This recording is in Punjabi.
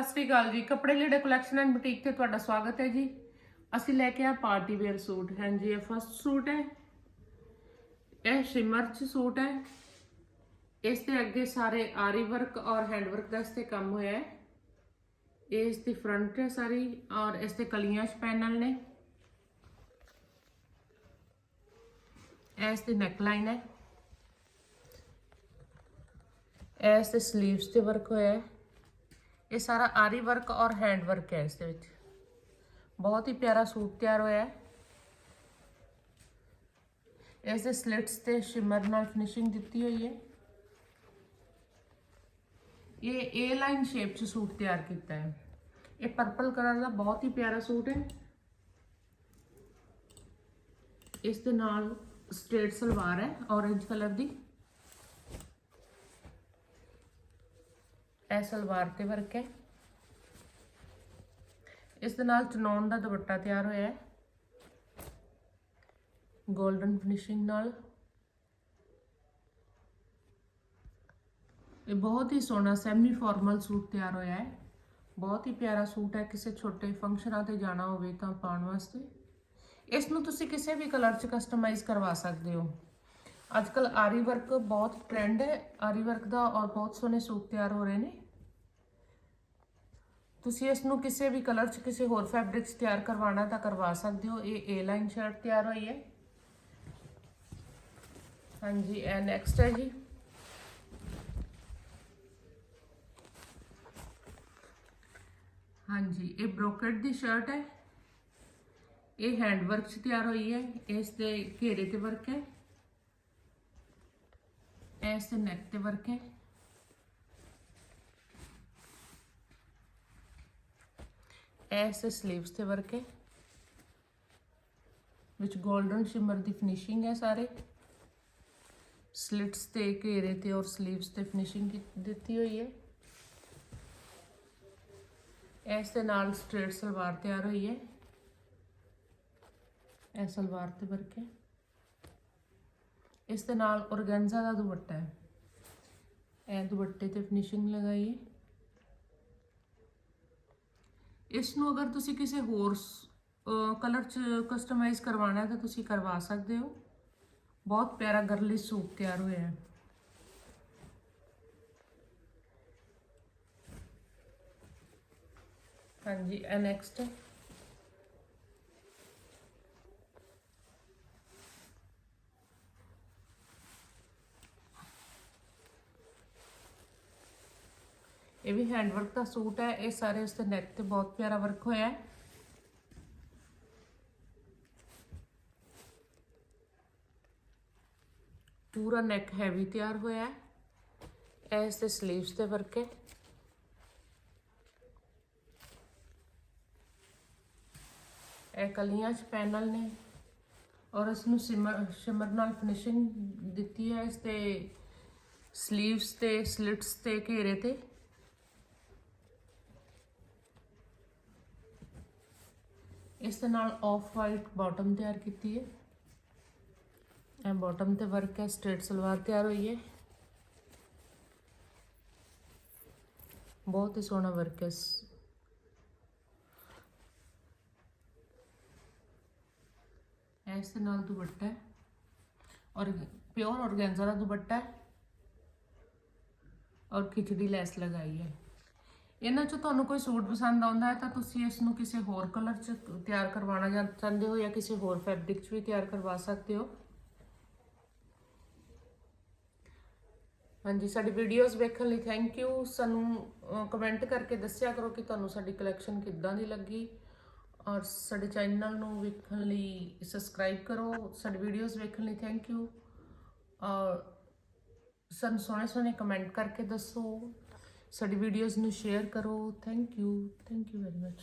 ਸਤਿ ਸ਼੍ਰੀ ਅਕਾਲ ਜੀ। ਕੱਪੜੇ ਲੀੜੇ ਕਲੈਕਸ਼ਨ ਐਂਡ ਬੁਟੀਕ ਤੇ ਤੁਹਾਡਾ ਸਵਾਗਤ ਹੈ ਜੀ। ਅਸੀਂ ਲੈ ਕੇ ਆ ਪਾਰਟੀ ਵੇਅਰ ਸੂਟ। ਹਾਂਜੀ, ਇਹ ਫਸਟ ਸੂਟ ਹੈ। ਇਹ ਸ਼ਿਮਰ ਚ ਸੂਟ ਹੈ। ਇਸ ਦੇ ਅੱਗੇ ਸਾਰੇ ਆਰੀ ਵਰਕ ਔਰ ਹੈਂਡ ਵਰਕ ਦਾ ਇਸ ਤੇ ਕੰਮ ਹੋਇਆ ਹੈ। ਇਹ ਇਸ ਦੀ ਫਰੰਟ ਹੈ ਸਾਰੀ ਔਰ ਇਸ ਤੇ ਕਲੀਆਂ ਪੈਨਲ ਨੇ। ਇਸ ਦੀ ਨੈਕ ਲਾਈਨ ਹੈ। ਇਸ ਦੇ ਸਲੀਵਸ ਤੇ ਵਰਕ ਹੋਇਆ ਹੈ। ਇਹ ਸਾਰਾ ਆਰੀ ਵਰਕ ਔਰ ਹੈਂਡ ਵਰਕ ਹੈ ਇਸ ਦੇ ਵਿੱਚ ਬਹੁਤ ਹੀ ਪਿਆਰਾ ਸੂਟ ਤਿਆਰ ਹੋਇਆ ਹੈ ਇਸ ਦੇ ਸਲਿਟਸ ਤੇ ਸ਼ਿਮਰ ਨਾਲ ਫਿਨਿਸ਼ਿੰਗ ਦਿੱਤੀ ਹੋਈ ਹੈ ਇਹ ਏ ਲਾਈਨ ਸ਼ੇਪ ਚ ਸੂਟ ਤਿਆਰ ਕੀਤਾ ਹੈ ਇਹ ਪਰਪਲ ਕਲਰ ਦਾ ਬਹੁਤ ਹੀ ਪਿਆਰਾ ਸੂਟ ਹੈ ਇਸ ਦੇ ਨਾਲ ਸਟ੍ਰੇਟ ਸਲਵਾਰ ਹੈ ਔਰੇਂਜ ਕਲਰ ਦੀ ਇਹ ਸਲਵਾਰ ਤੇ ਵਰਕ ਹੈ। ਇਸ ਦੇ ਨਾਲ ਚਨੌਨ ਦਾ ਦੁਪੱਟਾ ਤਿਆਰ ਹੋਇਆ ਹੈ। 골ਡਨ ਫਿਨਿਸ਼ਿੰਗ ਨਾਲ। ਇਹ ਬਹੁਤ ਹੀ ਸੋਹਣਾ ਸੈਮੀ ਫਾਰਮਲ ਸੂਟ ਤਿਆਰ ਹੋਇਆ ਹੈ। ਬਹੁਤ ਹੀ ਪਿਆਰਾ ਸੂਟ ਹੈ। ਕਿਸੇ ਛੋਟੇ ਫੰਕਸ਼ਨਾਂ ਤੇ ਜਾਣਾ ਹੋਵੇ ਤਾਂ ਪਾਉਣ ਵਾਸਤੇ। ਇਸ ਨੂੰ ਤੁਸੀਂ ਕਿਸੇ ਵੀ ਕਲਰ 'ਚ ਕਸਟਮਾਈਜ਼ ਕਰਵਾ ਸਕਦੇ ਹੋ। ਅੱਜ ਕੱਲ ਆਰੀ ਵਰਕ ਬਹੁਤ ਟ੍ਰੈਂਡ ਹੈ। ਆਰੀ ਵਰਕ ਦਾ ਔਰ ਬਹੁਤ ਸੋਹਣੇ ਸੂਟ ਤਿਆਰ ਹੋ ਰਹੇ ਨੇ। ਤੁਸੀਂ ਇਸ ਨੂੰ ਕਿਸੇ ਵੀ ਕਲਰ 'ਚ ਕਿਸੇ ਹੋਰ ਫੈਬਰਿਕ 'ਚ ਤਿਆਰ ਕਰਵਾਉਣਾ ਤਾਂ ਕਰਵਾ ਸਕਦੇ ਹੋ। ਇਹ ਏ ਲਾਈਨ ਸ਼ਰਟ ਤਿਆਰ ਹੋਈ ਹੈ। ਹਾਂਜੀ, ਇਹ ਨੈਕਸਟ ਹੈ ਜੀ। ਹਾਂਜੀ, ਇਹ ਬ੍ਰੋਕਟ ਦੀ ਸ਼ਰਟ ਹੈ। ਇਹ ਹੈਂਡ ਵਰਕ 'ਚ ਤਿਆਰ ਹੋਈ ਹੈ। ਇਸ ਦੇ ਘੇਰੇ ਤੇ ਵਰਕ ਹੈ। ऐसे नेट वर्क है ऐसे स्लीव्स से वर्क है विच गोल्डन शिमर की फिनिशिंग है सारे स्लिट्स से घेरे से और स्लीव्स से फिनिशिंग दी हुई है इस स्ट्रेट सलवार तैयार हुई है इस सलवार से वर्क है ਇਸ ਦੇ ਨਾਲ ਔਰਗੈਂਜ਼ਾ ਦਾ ਦੁਪੱਟਾ ਹੈ। ਇਹ ਦੁਪੱਟੇ ਤੇ ਫਿਨਿਸ਼ਿੰਗ ਲਗਾਈਏ। ਇਸ ਨੂੰ ਅਗਰ ਤੁਸੀਂ ਕਿਸੇ ਹੋਰ ਕਲਰ ਚ ਕਸਟਮਾਈਜ਼ ਕਰਵਾਉਣਾ ਹੈ ਤਾਂ ਤੁਸੀਂ ਕਰਵਾ ਸਕਦੇ ਹੋ। ਬਹੁਤ ਪਿਆਰਾ ਗਰਲੀ ਸੂਟ ਤਿਆਰ ਹੋਇਆ ਹੈ। ਹਾਂਜੀ, ਇਹ ਨੈਕਸਟ ਇਹ ਵੀ ਹੈਂਡ ਵਰਕ ਦਾ ਸੂਟ ਹੈ, ਇਹ ਸਾਰੇ ਉਸ ਤੇ ਨੈਕ ਤੇ ਬਹੁਤ ਪਿਆਰਾ ਵਰਕ ਹੋਇਆ ਹੈ। ਪੂਰਾ ਨੈਕ ਹੈਵੀ ਤਿਆਰ ਹੋਇਆ ਹੈ। ਇਸ ਤੇ 슬ੀਵਸ ਤੇ ਵਰਕ ਹੈ। ਇਹ ਕਲੀਆਂ ਚ ਪੈਨਲ ਨੇ ਔਰ ਇਸ ਨੂੰ ਸਿਮਰ, ਸ਼ਿਮਰ ਨਾਲ ਫਿਨਿਸ਼ਿੰਗ ਦਿੱਤੀ ਹੈ ਇਸ ਤੇ 슬ੀਵਸ ਤੇ ਸਲਿਟਸ ਤੇ ਘੇਰੇ ਤੇ। ਇਸ ਦੇ ਨਾਲ ਆਫ ਵਾਈਟ ਬਾਟਮ ਤਿਆਰ ਕੀਤੀ ਹੈ। ਇਹ ਬਾਟਮ ਤੇ ਵਰਕ ਹੈ ਸਟ੍ਰੇਟ ਸਲਵਾਰ ਤਿਆਰ ਹੋਈ ਹੈ। ਬਹੁਤ ਹੀ ਸੋਹਣਾ ਵਰਕ ਹੈ ਇਸ- ਦੇ ਨਾਲ ਦੁਪੱਟਾ ਹੈ। ਔਰ ਪਿਓਰ ਔਰਗੈਂਜ਼ਾ ਦਾ ਦੁਪੱਟਾ ਹੈ। ਔਰ ਖਿਚੜੀ ਲੈਸ ਲਗਾਈ ਹੈ। ਇਹਨਾਂ ਚੋਂ ਤੁਹਾਨੂੰ ਕੋਈ ਸੂਟ ਪਸੰਦ ਆਉਂਦਾ ਹੈ ਤਾਂ ਤੁਸੀਂ ਇਸ ਨੂੰ ਕਿਸੇ ਹੋਰ ਕਲਰ 'ਚ ਤਿਆਰ ਕਰਵਾਉਣਾ ਜਾਂ ਚਾਹੁੰਦੇ ਹੋ ਜਾਂ ਕਿਸੇ ਹੋਰ ਫੈਬਰਿਕ 'ਚ ਵੀ ਤਿਆਰ ਕਰਵਾ ਸਕਦੇ ਹੋ? ਹਾਂਜੀ, ਸਾਡੀ ਵੀਡੀਓਜ਼ ਵੇਖਣ ਲਈ ਥੈਂਕ ਯੂ ਸਾਨੂੰ ਕਮੈਂਟ ਕਰਕੇ ਦੱਸਿਆ ਕਰੋ ਕਿ ਤੁਹਾਨੂੰ ਸਾਡੀ ਕਲੈਕਸ਼ਨ ਕਿੱਦਾਂ ਦੀ ਲੱਗੀ। ਔਰ ਸਾਡੇ ਚੈਨਲ ਨੂੰ ਵੇਖਣ ਲਈ ਸਬਸਕ੍ਰਾਈਬ ਕਰੋ। ਸਾਡੀ ਵੀਡੀਓਜ਼ ਵੇਖਣ ਲਈ ਥੈਂਕ ਯੂ ਔਰ ਸਾਨੂੰ ਸੋਹਣੇ ਸੋਹਣੇ ਕਮੈਂਟ ਕਰਕੇ ਦੱਸੋ। ਸਾਡੀ ਵੀਡੀਓਜ਼ ਨੂੰ ਸ਼ੇਅਰ ਕਰੋ. Thank you thank you very much